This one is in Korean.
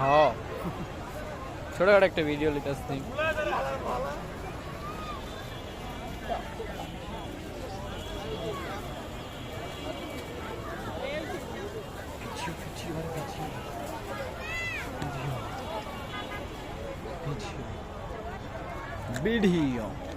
হ্যাঁ ছোটখাটো একটা ভিডিও লিতে আসছি video.